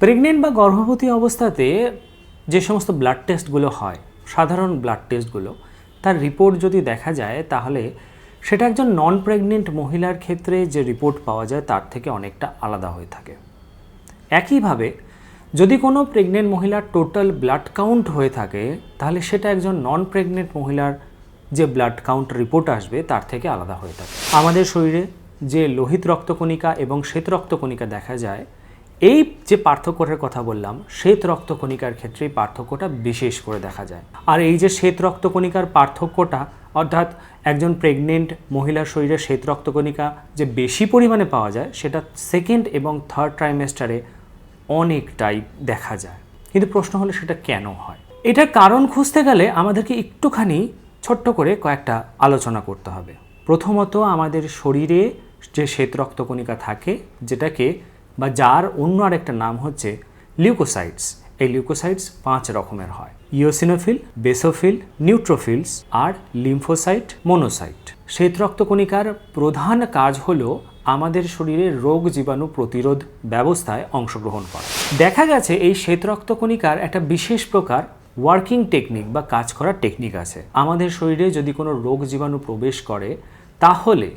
Pregnant বা গর্ভবতী অবস্থাতে যে সমস্ত ব্লাড টেস্টগুলো হয়, সাধারণ ব্লাড টেস্টগুলো তার রিপোর্ট যদি দেখা যায়, তাহলে সেটা একজন নন প্রেগনেন্ট মহিলার ক্ষেত্রে যে রিপোর্ট পাওয়া যায়, তার থেকে অনেকটা আলাদা হয়ে থাকে। একইভাবে, যদি কোনো প্রেগনেন্ট মহিলার টোটাল ব্লাড কাউন্ট হয়ে থাকে, তাহলে সেটা একজন নন প্রেগনেন্ট মহিলার যে ব্লাড কাউন্ট রিপোর্ট আসবে, তার থেকে আলাদা হয়ে থাকে। আমাদের শরীরে যে লোহিত রক্তকণিকা এবং শ্বেত রক্তকণিকা দেখা যায় এই যে পার্থক্যটার কথা বললাম, শ্বেত রক্তকণিকার ক্ষেত্রে এই পার্থক্যটা বিশেষ করে দেখা যায়। আর এই যে শ্বেত রক্তকণিকার পার্থক্যটা, অর্থাৎ একজন প্রেগনেন্ট মহিলার শরীরে শ্বেত রক্তকণিকা যে বেশি পরিমাণে পাওয়া যায়, সেটা সেকেন্ড এবং থার্ড ট্রাইমেস্টারে অনেকটাই দেখা যায়। কিন্তু প্রশ্ন হলো সেটা কেন হয়? এটার কারণ খুঁজতে গেলে আমাদেরকে একটুখানি ছোট্ট করে কয়েকটা আলোচনা করতে হবে। প্রথমত আমাদের শরীরে যে শ্বেত রক্তকণিকা থাকে, যেটাকে বা যার অন্য আরেকটা নাম হচ্ছে লিউকোসাইটস এই লিউকোসাইটস পাঁচ রকমের হয়। ইওসিনোফিল বেসোফিল নিউট্রোফিলস আর লিম্ফোসাইট মোনোসাইট শ্বেত রক্তকণিকার প্রধান কাজ হলো আমাদের শরীরে রোগ জীবাণু প্রতিরোধ ব্যবস্থায় অংশগ্রহণ করা। দেখা গেছে এই শ্বেত রক্তকণিকার একটা বিশেষ প্রকার ওয়ার্কিং টেকনিক বা কাজ করার টেকনিক আছে। আমাদের শরীরে যদি কোনো রোগ জীবাণু প্রবেশ করে, তাহলে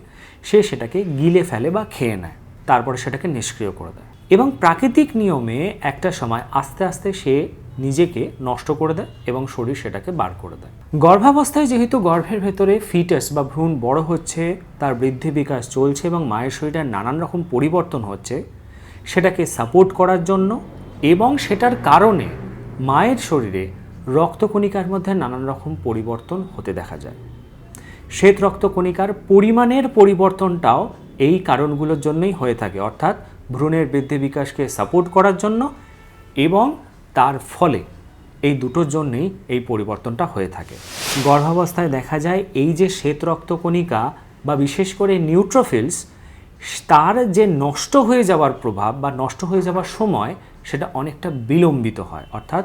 সে সেটাকে গিলে ফেলে বা খেয়ে নেয়। তারপরে সেটাকে নিষ্ক্রিয় করে দেয়। এবং প্রাকৃতিক নিয়মে একটা সময় আস্তে আস্তে সে নিজেকে নষ্ট করে দেয় এবং শরীর সেটাকে বার করে দেয়। গর্ভাবস্থায় যেহেতু গর্ভের ভেতরে ফিটাস বা ভ্রূণ বড় হচ্ছে, তার বৃদ্ধি বিকাশ চলছে এবং মায়ের শরীরে নানান রকম পরিবর্তন হচ্ছে, সেটাকে সাপোর্ট করার জন্য এবং সেটার কারণে মায়ের শরীরে রক্তকণিকার মধ্যে নানান রকম পরিবর্তন হতে দেখা যায়। শ্বেত রক্তকণিকার পরিমাণের পরিবর্তনটাও এই কারণগুলোর জন্যই হয়ে থাকে, অর্থাৎ ভ্রূণের বৃদ্ধি বিকাশকে সাপোর্ট করার জন্য এবং তার ফলে এই দুটোর জন্যেই এই পরিবর্তনটা হয়ে থাকে। গর্ভাবস্থায় দেখা যায় এই যে শ্বেত রক্তকণিকা বা বিশেষ করে নিউট্রোফিলস তার যে নষ্ট হয়ে যাওয়ার প্রভাব বা নষ্ট হয়ে যাওয়ার সময় সেটা অনেকটা বিলম্বিত হয়। অর্থাৎ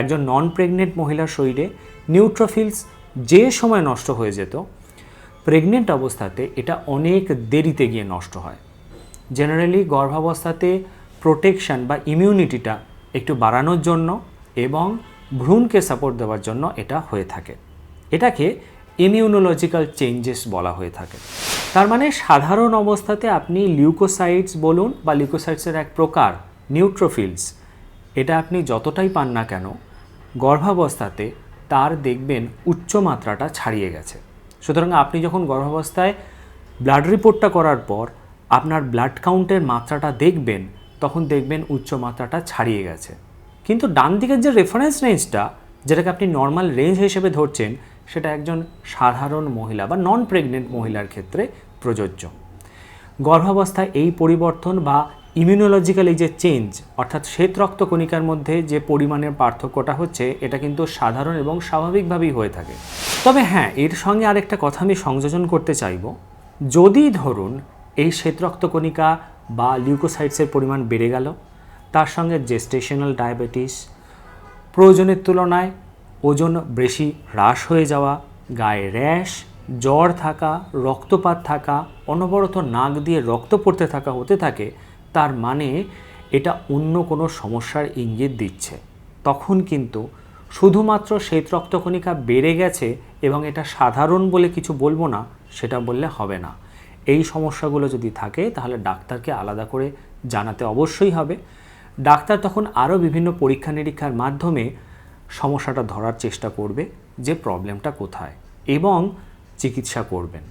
একজন নন প্রেগনেন্ট মহিলার শরীরে নিউট্রোফিলস যে সময় নষ্ট হয়ে যেত প্রেগনেন্ট অবস্থাতে এটা অনেক দেরিতে গিয়ে নষ্ট হয়। জেনারেলি গর্ভাবস্থাতে প্রোটেকশন বা ইমিউনিটিটা একটু বাড়ানোর জন্য এবং ভ্রূণকে সাপোর্ট দেওয়ার জন্য এটা হয়ে থাকে। এটাকে ইমিউনোলজিক্যাল চেঞ্জেস বলা হয়ে থাকে। তার মানে সাধারণ অবস্থাতে আপনি লিউকোসাইটস বলুন বা লিউকোসাইটসের এক প্রকার নিউট্রোফিলস এটা আপনি যতটাই পান না কেন, গর্ভাবস্থাতে তার দেখবেন উচ্চ মাত্রাটা ছাড়িয়ে গেছে। সুতরাং আপনি যখন গর্ভাবস্থায় ব্লাড রিপোর্টটা করার পর আপনার ব্লাড কাউন্টের মাত্রাটা দেখবেন, তখন দেখবেন উচ্চ মাত্রাটা ছাড়িয়ে গেছে। কিন্তু ডান দিকের যে রেফারেন্স রেঞ্জটা যেটাকে আপনি নর্মাল রেঞ্জ হিসেবে ধরছেন, সেটা একজন সাধারণ মহিলা বা নন প্রেগনেন্ট মহিলার ক্ষেত্রে প্রযোজ্য। গর্ভাবস্থায় এই পরিবর্তন বা ইমিউনোলজিক্যাল এই যে চেঞ্জ অর্থাৎ শ্বেত রক্তকণিকার মধ্যে যে পরিমাণের পার্থক্যটা হচ্ছে, এটা কিন্তু সাধারণ এবং স্বাভাবিকভাবেই হয়ে থাকে। তবে হ্যাঁ এর সঙ্গে আরেকটা কথা আমি সংযোজন করতে চাইব। যদি ধরুন এই শ্বেত রক্তকণিকা বা লিউকোসাইটসের পরিমাণ বেড়ে গেল, তার সঙ্গে জেস্টেশনাল ডায়াবেটিস প্রয়োজনের তুলনায় ওজন বেশি হ্রাস হয়ে যাওয়া, গায়ে র্যাশ, জ্বর থাকা, রক্তপাত থাকা, অনবরত নাক দিয়ে রক্ত পড়তে থাকা হতে থাকে তার মানে এটা অন্য কোনো সমস্যার ইঙ্গিত দিচ্ছে। তখন কিন্তু শুধুমাত্র শ্বেত রক্তকণিকা বেড়ে গেছে এবং এটা সাধারণ বলে কিছু বলব না, সেটা বললে হবে না। এই সমস্যাগুলো যদি থাকে, তাহলে ডাক্তারকে আলাদা করে জানাতে অবশ্যই হবে। ডাক্তার তখন আরও বিভিন্ন পরীক্ষা নিরীক্ষার মাধ্যমে সমস্যাটা ধরার চেষ্টা করবে যে প্রবলেমটা কোথায় এবং চিকিৎসা করবেন।